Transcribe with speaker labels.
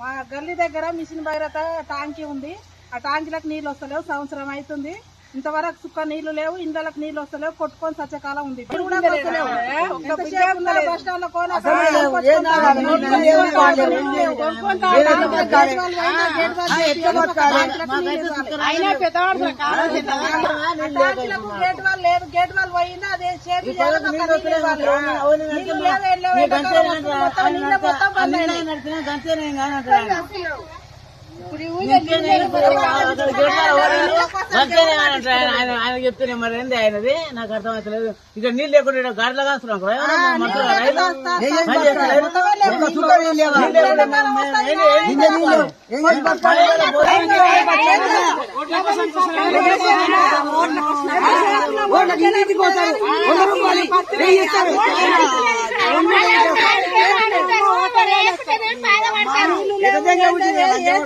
Speaker 1: మా గల్లీ దగ్గర మిషన్ భైరత టాంకీ ఉంది. ఆ టాంకీలకు నీళ్ళు వస్తలేవు సంవత్సరం అవుతుంది. ఇంతవరకు సుక్క నీళ్ళు లేవు ఇండ్లకు నీళ్ళు వస్తలేవు కొట్టుకొని సత్యకాలం ఉంది. గేట్ వాళ్ళు లేదు గేట్ వాళ్ళు పోయిందా అదే అయినాయి.
Speaker 2: ఆయన ఆయన చెప్తేనే మరి ఏంది ఆయనది నాకు అర్థమవుతలేదు ఇక నీళ్ళు లేకుండా గాడిలో కాస్తున్నాం ఏదో